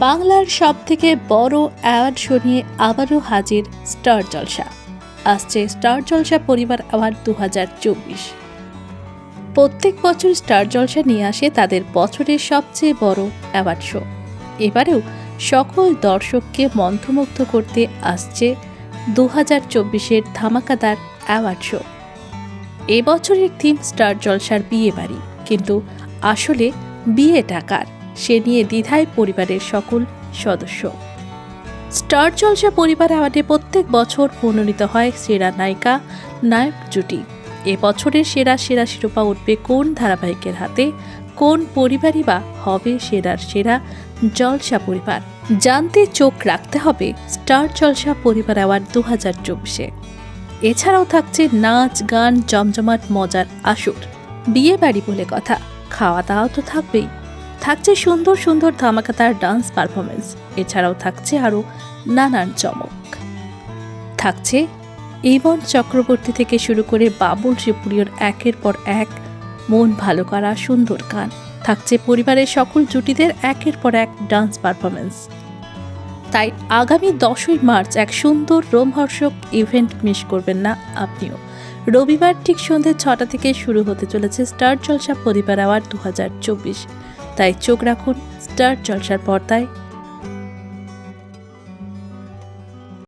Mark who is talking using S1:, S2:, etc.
S1: বাংলার সব থেকে বড় অ্যাওয়ার্ড শো নিয়ে আবারও হাজির স্টার জলসা। আসছে স্টার জলসা পরিবার অ্যাওয়ার্ড দু হাজার চব্বিশ। প্রত্যেক বছর স্টার জলসা নিয়ে আসে তাদের বছরের সবচেয়ে বড় অ্যাওয়ার্ড শো। এবারেও সকল দর্শককে মন্ত্রমুগ্ধ করতে আসছে দু হাজার চব্বিশের ধামাকাদার অ্যাওয়ার্ড শো। এবছরের থিম স্টার জলসার বিয়ে বাড়ি কিন্তু আসলে বিয়ে টাকার সে নিয়ে দ্বিধায় পরিবারের সকল সদস্য। স্টার জলসা পরিবার অ্যাওয়ার্ডে প্রত্যেক বছর মনোনীত হয় সেরা নায়িকা নায়ক জুটি। এবছরের সেরা সেরা শিরোপা উঠবে কোন ধারাবাহিকের হাতে, কোন পরিবারই বা হবে সেরার সেরা জলসা পরিবার? জানতে চোখ রাখতে হবে স্টার জলসা পরিবার অ্যাওয়ার্ড দু হাজার চব্বিশে। এছাড়াও থাকছে নাচ, গান, জমজমাট, মজার আসর। বিয়ে বাড়ি বলে কথা খাওয়া দাওয়া তো থাকবেই। থাকছে সুন্দর সুন্দর ধামাকাতার ডান্স পারফরমেন্স। এছাড়াও থাকছে আরও নানান চমক। থাকছে ইবন চক্রবর্তী থেকে শুরু করে বাবুল শিবপুরীর একের পর এক মন ভালো করা সুন্দর গান। থাকছে পরিবারের সকল জুটিদের একের পর এক ডান্স পারফরমেন্স। তাই আগামী দশই মার্চ এক সুন্দর রোমহর্ষক ইভেন্ট মিস করবেন না আপনিও। রবিবার ঠিক সন্ধ্যে ছটা থেকে শুরু হতে চলেছে স্টার জলসা পরিবার অ্যাওয়ার্ড দু তাই চোখ রাখুন স্টার জলসার পর্দায়।